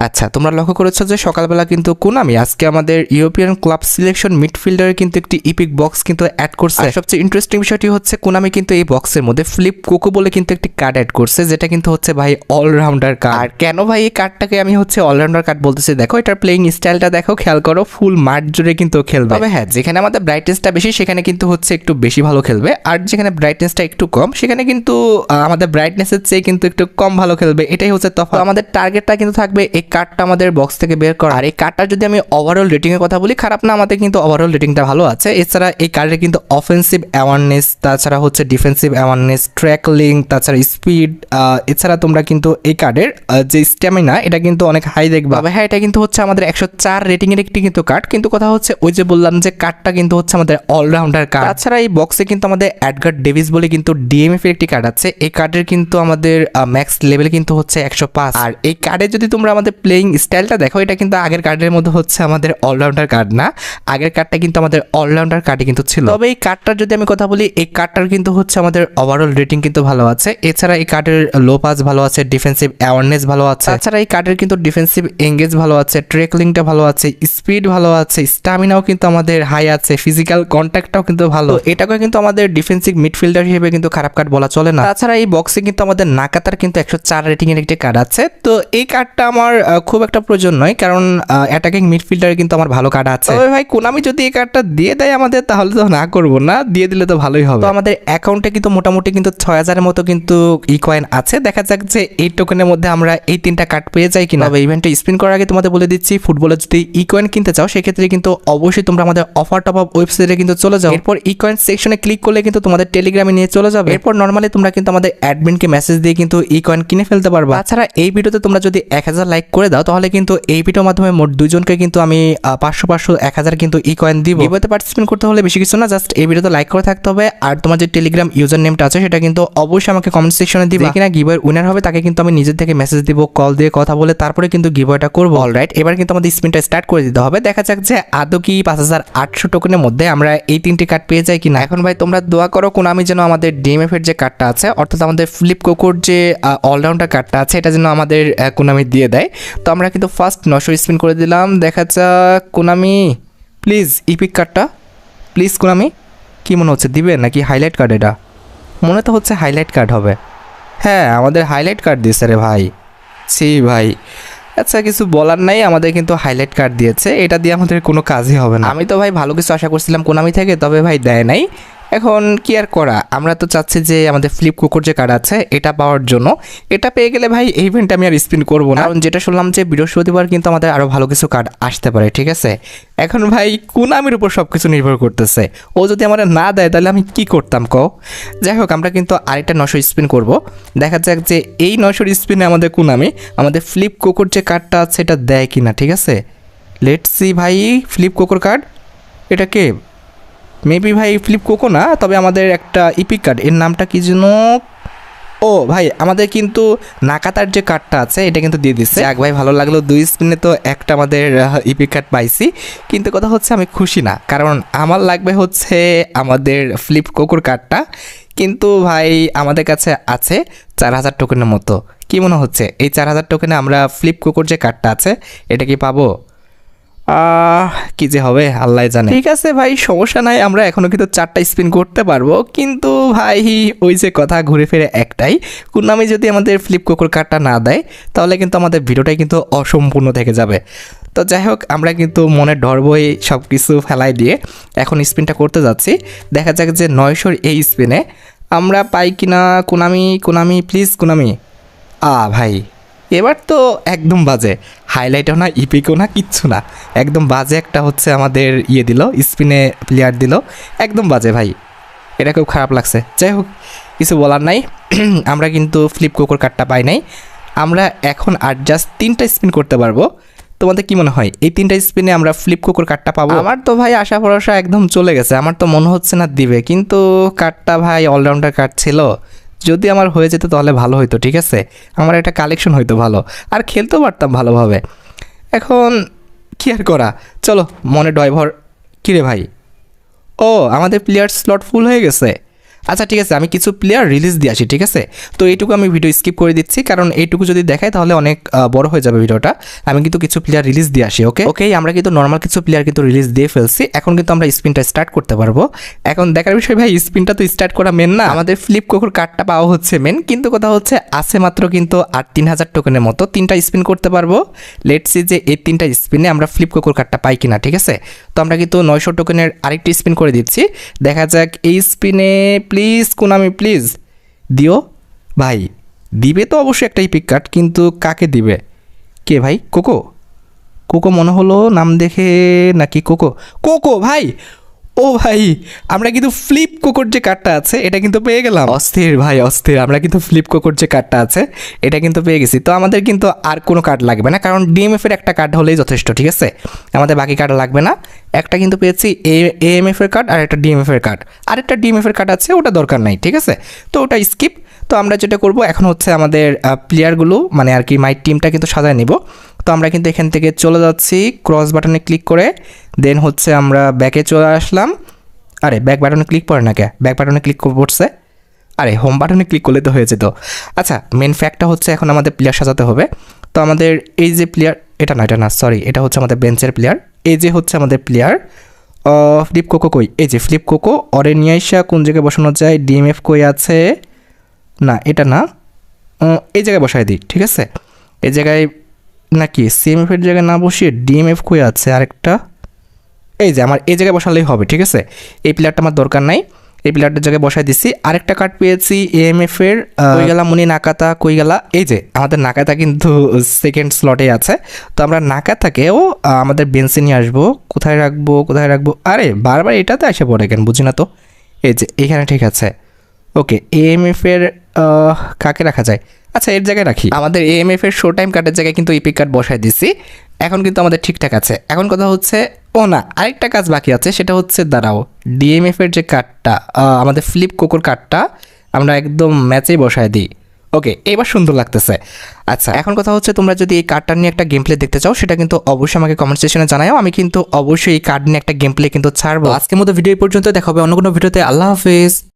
আচ্ছা তোমরা লক্ষ্য করেছ যে সকালবেলা কিন্তু কোনামি আজকে আমাদের ইউরোপিয়ান ক্লাব সিলেকশন মিডফিল্ডারে কিন্তু একটি ইপিক বক্স কিন্তু অ্যাড করছে। সবচেয়ে ইন্টারেস্টিং বিষয়টি হচ্ছে কোনামি কিন্তু এই বক্সের মধ্যে ফ্লিপ কোকো বলে কিন্তু একটি কার্ড অ্যাড করছে যেটা কিন্তু হচ্ছে ভাই অলরাউন্ডার কার্ড আর কেন ভাই এই কার্ডটাকে আমি হচ্ছে অলরাউন্ডার কার্ড বলতেছি? দেখো এটার প্লেইং স্টাইলটা দেখো খেয়াল করো ফুল মাঠ জুড়ে কিন্তু খেলবে। তবে হ্যাঁ যেখানে আমাদের ব্রাইটনেসটা বেশি সেখানে কিন্তু হচ্ছে একটু বেশি ভালো খেলবে। আর যেখানে ব্রাইটনেসটা একটু কম সেখানে কিন্তু আমাদের ব্রাইটনেসের চেয়ে কিন্তু একটু কম ভালো খেলবে। এটাই হচ্ছে তফাৎ। তো আমাদের টার্গেটটা কিন্তু থাকবে কার্ডটা আমাদের বক্স থেকে বের করা। আর এই কার্ডটা যদি আমি ওভারঅল রেটিং এর কথা বলি, খারাপ না, আমাদের কিন্তু ওভারঅল রেটিংটা ভালো আছে। এছাড়া এই কার্ডের কিন্তু অফেন্সিভ অ্যাওয়ারনেস তাছাড়া হচ্ছে ডিফেন্সিভ অ্যাওয়ারনেস ট্র্যাকলিং তাছাড়া স্পিড এছাড়া তোমরা কিন্তু এই কার্ডের যে স্ট্যামিনা এটা কিন্তু অনেক হাই দেখবে। হ্যাঁ এটা কিন্তু হচ্ছে আমাদের একশো চার রেটিং এর একটি কিন্তু কার্ড কিন্তু কথা হচ্ছে, ওই যে বললাম যে কার্ডটা কিন্তু হচ্ছে আমাদের অলরাউন্ডার কার্ড তাছাড়া এই বক্সে কিন্তু আমাদের অ্যাডগার ডেভিস বলে কিন্তু ডিএমএফ এর একটি কার্ড আছে। এই কার্ডের কিন্তু আমাদের ম্যাক্স লেভেল কিন্তু হচ্ছে একশো পাঁচ। আর এই কার্ডে যদি তোমরা আমাদের প্লেইং স্টাইলটা দেখো, এটা কিন্তু আগের কার্ডের মধ্যে হচ্ছে আমাদের অলরাউন্ডার কার্ড না। আগের কার্ডটা কিন্তু আমাদের অলরাউন্ডার কার্ডে কিন্তু ছিল। তবে এই কার্ডটার যদি আমি কথা বলি, এই কার্ডটার কিন্তু হচ্ছে আমাদের ওভারঅল রেটিং কিন্তু ভালো আছে। এছাড়া এই কার্ডের লো পাস ভালো আছে ডিফেন্সিভ অ্যাওয়ারনেস ভালো আছে। তাছাড়া এই কার্ডের কিন্তু ডিফেন্সিভ এঙ্গেজ ভালো আছে ট্রেকলিংটা ভালো আছে স্পিড ভালো আছে স্টামিনাও কিন্তু আমাদের হাই আছে ফিজিক্যাল কন্ট্যাক্টটাও কিন্তু ভালো। এটাকে কিন্তু আমাদের ডিফেন্সিভ মিডফিল্ডার হিসেবে কিন্তু খারাপ কার্ড বলা চলে না। তাছাড়া এই বক্সে কিন্তু আমাদের নাকাতার কিন্তু একশো চার রেটিং এর একটি কার্ড আছে। তো এই কার্ডটা আমার খুব একটা প্রয়োজন নয় কারণ অ্যাটাকিং মিডফিল্ডারে কিন্তু আমার ভালো কার্ড আছে। তবে ভাই কোনামি যদি এই কার্ডটা দিয়ে দেয় আমাদের তাহলে তো না করব না দিয়ে দিলে তো ভালোই হবে। তো আমাদের অ্যাকাউন্টে কিন্তু মোটামুটি কিন্তু ছয় হাজারের মতো কিন্তু ই কয়েন আছে। দেখা যাক যে এই টোকেনের মধ্যে আমরা এই তিনটা কার্ড পেয়ে যাই কিনা। তবে ইভেন্টে স্পিন করার আগে তোমাদের বলে দিচ্ছি ফুটবলে যদি ই কয়েন কিনতে চাও সেক্ষেত্রে কিন্তু অবশ্যই তোমরা আমাদের অফার টপ আপ ওয়েবসাইটে কিন্তু চলে যাও। এরপর ই কয়েন সেকশনে ক্লিক করলে কিন্তু তোমাদের টেলিগ্রামে নিয়ে চলে যাবে। এরপর নর্মালি তোমরা কিন্তু আমাদের অ্যাডমিনকে মেসেজ দিয়ে কিন্তু ই কয়েন কিনে ফেলতে পারবা। তাছাড়া এই ভিডিওতে তোমরা যদি এক হাজার লাইক করে দাও তাহলে কিন্তু এই ভিডিওর মাধ্যমে মোট দুজনকে কিন্তু আমি পাঁচশো পাঁচশো এক হাজার কিন্তু ই কয়েন দিব। ভিডিওতে পার্টিসিপেট করতে হলে বেশি কিছু না জাস্ট এই ভিডিওতে লাইক করে থাকতে হবে। আর তোমার যে টেলিগ্রাম ইউজার নেমটা আছে সেটা কিন্তু অবশ্যই আমাকে কমেন্ট সেকশনে দিবে। কিনা গিবয়ের উইনার হবে তাকে কিন্তু আমি নিজের থেকে মেসেজ দিব কল দিয়ে কথা বলে তারপরে কিন্তু গিবয়টা করব। অলরাইট এবার কিন্তু আমাদের স্পিনটা স্টার্ট করে দিতে হবে। দেখা যাক যে আদৌ কি পাঁচ হাজার আটশো টোকেনের মধ্যে আমরা এই তিনটি কার্ড পেয়ে যাই কিনা। এখন ভাই তোমরা দোয়া করো কোন আমি যেন আমাদের ডিএমএফ এর যে কার্ডটা আছে অর্থাৎ আমাদের ফ্লিপ কোকোর যে অলরাউন্ডার কার্ডটা আছে এটা যেন আমাদের আহ, কোনামি দিয়ে দেয়। তো আমরা কিন্তু ফার্স্ট নশো স্পিন করে দিলাম। দেখা যাক কোনামি প্লিজ ইপিক কার্ডটা প্লিজ কোনামি কি মনে হচ্ছে, দিবে নাকি হাইলাইট কার্ড এটা? মনে তো হচ্ছে হাইলাইট কার্ড হবে। হ্যাঁ আমাদের হাইলাইট কার্ড দিয়েছে রে ভাই। সি ভাই। আচ্ছা কিছু বলার নাই, আমাদের কিন্তু হাইলাইট কার্ড দিয়েছে। এটা দিয়ে আমাদের কোনো কাজই হবে না। আমি তো ভাই ভালো কিছু আশা করছিলাম কোনামি থেকে, তবে ভাই দেয় নাই। এখন কি আর করা? আমরা তো চাচ্ছি যে আমাদের ফ্লিপ কুকুর যে কার্ড আছে, এটা পাওয়ার জন্য। এটা পেয়ে গেলে ভাই, এই ইভেন্ট আমি আর স্পিন করব না। কারণ যেটা শুনলাম যে বৃহস্পতিবার কিন্তু আমাদের আরও ভালো কিছু কার্ড আসতে পারে, ঠিক আছে? এখন ভাই, কুনামির উপর সব কিছু নির্ভর করতেছে। ও যদি আমার না দেয়, তাহলে আমি কি করতাম, কও? যাই হোক, আমরা কিন্তু আরেকটা নশো স্পিন করব। দেখা যাক যে এই নশোর স্পিনে আমাদের কুনামি, আমাদের ফ্লিপ কোকোর যে কার্ডটা আছে, এটা দেয় কি না ঠিক আছে? লেট সি ভাই ফ্লিপ কোকোর কার্ড এটা কে? মেবি ভাই ফ্লিপ কোকো না, তবে আমাদের একটা ইপিক কার্ড এর নামটা কি যেন? ও ভাই, আমাদের কিন্তু নাকাতার যে কার্ডটা আছে, এটা কিন্তু দিয়ে দিচ্ছে। এক ভাই, ভালো লাগল। দুই স্পিনে তো একটা আমাদের ইপিক কার্ড পাইছি। কিন্তু কথা হচ্ছে, আমি খুশি না। কারণ আমার লাগবে হচ্ছে আমাদের ফ্লিপ কোকোর কার্ডটা কিন্তু ভাই, আমাদের কাছে আছে চার হাজার টোকেনের মতো। কি মনে হচ্ছে? এই চার হাজার টোকেনে আমরা ফ্লিপ কোকোর যে কার্ডটা আছে, এটা কি পাবো? কি যে হবে, আল্লাহ জানে। ঠিক আছে ভাই, সমস্যা নাই, আমরা এখনও কিন্তু চারটা স্পিন করতে পারব। কিন্তু ভাই, ওই যে কথা ঘুরে ফিরে একটাই কুনামি যদি আমাদের ফ্লিপ কোকোর কার্ডটা না দেয়, তাহলে কিন্তু আমাদের ভিডিওটাই কিন্তু অসম্পূর্ণ থেকে যাবে। তো যাই হোক, আমরা কিন্তু মনে ডরবই সব কিছু ফেলাই দিয়ে এখন স্পিনটা করতে যাচ্ছি। দেখা যাক যে নয়শোর এই স্পিনে আমরা পাই কিনা কুনামি কুনামি প্লিজ কুনামি আ ভাই, এবার তো একদম বাজে। হাইলাইটও না ইপিকও না, কিচ্ছু না। একদম বাজে একটা হচ্ছে আমাদের ইয়ে দিল স্পিনে প্লেয়ার দিল। একদম বাজে ভাই। এটা খুব খারাপ লাগছে। যাই হোক, কিছু বলার নাই। আমরা কিন্তু ফ্লিপ কোকোর কার্ডটা পাই নাই। আমরা এখন আর জাস্ট তিনটা স্পিন করতে পারব। তোমাদের কি মনে হয়? এই তিনটা স্পিনে আমরা ফ্লিপ কোকোর কার্ডটা পাবো? আমার তো ভাই আশা ভরসা একদম চলে গেছে। আমার তো মনে হচ্ছে না দিবে। কিন্তু কার্ডটা ভাই অলরাউন্ডার কার্ড ছিল। যদি আমার হয়ে যেত তাহলে ভালো হইতো, ঠিক আছে? আমার একটা কালেকশন হইতো ভালো। আর খেলতেও পারতাম ভালোভাবে। এখন কি আর করা? চলো, মনে ড্রাইভার কিরে ভাই? ও, আমাদের প্লেয়ার স্লট ফুল হয়ে গেছে। আচ্ছা ঠিক আছে, আমি কিছু প্লেয়ার রিলিজ দিয়ে আসি, ঠিক আছে? তো এইটুকু আমি ভিডিও স্কিপ করে দিচ্ছি, কারণ এইটুকু যদি দেখাই তাহলে অনেক বড় হয়ে যাবে ভিডিওটা আমি কিন্তু কিছু প্লেয়ার রিলিজ দিয়ে আসি ওকে ওকে আমরা কিন্তু নর্মাল কিছু প্লেয়ার কিন্তু রিলিজ দিয়ে ফেলছি, এখন কিন্তু আমরা স্পিনটা স্টার্ট করতে পারব। এখন দেখার বিষয় ভাই স্পিনটা তো স্টার্ট করা মেন না। আমাদের ফ্লিপ কোকুর কার্ডটা পাওয়া হচ্ছে মেন কিন্তু কথা হচ্ছে আছে মাত্র কিন্তু আট, তিন হাজার টোকেনের মতো। তিনটা স্পিন করতে পারব। লেটস যে এই তিনটা স্পিনে আমরা ফ্লিপ কোকুর কার্ডটা পাই কিনা, ঠিক আছে? তো আমরা কিন্তু নয়শো টোকেনের আরেকটি স্পিন করে দিচ্ছি। দেখা যাক এই স্পিনে প্লিজ কুনামি প্লিজ দিও। ভাই, দিবে তো অবশ্যই একটা ইপিক কার্ড কিন্তু কাকে দিবে? কে ভাই? কোকো কোকো মনে হলো নাম দেখে নাকি কোকো কোকো ভাই! ও ভাই, আমরা কিন্তু ফ্লিপ কোকোর যে কার্ডটা আছে, এটা কিন্তু পেয়ে গেলাম। অস্থির ভাই, অস্থির। আমরা কিন্তু ফ্লিপ কোকোর যে কার্ডটা আছে, এটা কিন্তু পেয়ে গেছি। তো আমাদের কিন্তু আর কোনো কার্ড লাগবে না, কারণ ডিএমএফ এর একটা কার্ড হলেই যথেষ্ট, ঠিক আছে? আমাদের বাকি কার্ড লাগবে না। একটা কিন্তু পেয়েছি এ এএমএফ এর কার্ড আর একটা ডিএমএফ এর কার্ড আর একটা ডিএমএফ এর কার্ড আছে, ওটা দরকার নাই, ঠিক আছে? তো ওটা স্কিপ তো আমরা যেটা করব, এখন হচ্ছে আমাদের প্লেয়ারগুলো মানে আর কি মাই টিমটা কিন্তু সাজায় নিব। তো আমরা কিন্তু এখান থেকে চলে যাচ্ছি। ক্রস বাটনে ক্লিক করে দেন হচ্ছে আমরা ব্যাকে চলে আসলাম। আরে ব্যাক বাটনে ক্লিক করে না কে? ব্যাক বাটনে ক্লিক করছে? আরে হোম বাটনে ক্লিক করলে তো হয়ে যেত। আচ্ছা মেন ফ্যাক্টটা হচ্ছে এখন আমাদের প্লেয়ার সাজাতে হবে। তো আমাদের এই যে প্লেয়ার এটা না এটা না সরি এটা হচ্ছে আমাদের বেঞ্চের প্লেয়ার এই যে হচ্ছে আমাদের প্লেয়ার ফ্লিপ কোকো কই? এই যে ফ্লিপ কোকো অরে নিয়ে কোন জায়গায় বসানো যায়? ডিএমএফ কই আছে? না, এটা না এই জায়গায় বসাই দিই, ঠিক আছে? এই জায়গায় নাকি সিএমএফ এর জায়গায় না বসিয়ে ডিএমএফ কই আছে আরেকটা? এই যে আমার এই জায়গায় বসালেই হবে ঠিক আছে? এই প্লেয়ারটা আমার দরকার নাই। এই প্লেয়ারটার জায়গায় বসাই দিছি। আরেকটা কার্ড পেয়েছি এএমএফ এর কই গেলা মুনি নাকাতা কই গেলা? এই যে আমাদের নাকাতা কিন্তু সেকেন্ড স্লটে আছে। তো আমরা নাকাতাকেও আমাদের বেঞ্চে নিয়ে আসব। কোথায় রাখব কোথায় রাখব? আরে বারবার এটাতে এসে পড়ে কেন? বুঝি না তো। এই যে এখানে ঠিক আছে। ওকে এএমএফ এর আহ, কাকে রাখা যায়? আচ্ছা এর জায়গায় রাখি। আমাদের এএমএফ এর শো টাইম কার্ডের জায়গায় কিন্তু ইপিক কার্ড বসাই দিছি। এখন কিন্তু আমাদের ঠিকঠাক আছে। এখন কথা হচ্ছে, ও না, আরেকটা কাজ বাকি আছে, সেটা হচ্ছে দাঁড়াও ডিএমএফ এর যে কার্ডটা আমাদের ফ্লিপ কোকোর কার্ডটা আমরা একদম ম্যাচেই বসায় দিই। ওকে এবার সুন্দর লাগতেছে। আচ্ছা এখন কথা হচ্ছে, তোমরা যদি এই কার্ডটা নিয়ে একটা গেম প্লে দেখতে চাও, সেটা কিন্তু অবশ্যই আমাকে কমেন্ট সেকশনে জানাও আমি কিন্তু অবশ্যই এই কার্ড নিয়ে একটা গেম প্লে কিন্তু ছাড়বো। আজকের মতো ভিডিও পর্যন্ত দেখা হবে অন্য কোনো ভিডিওতে আল্লাহ হাফেজ।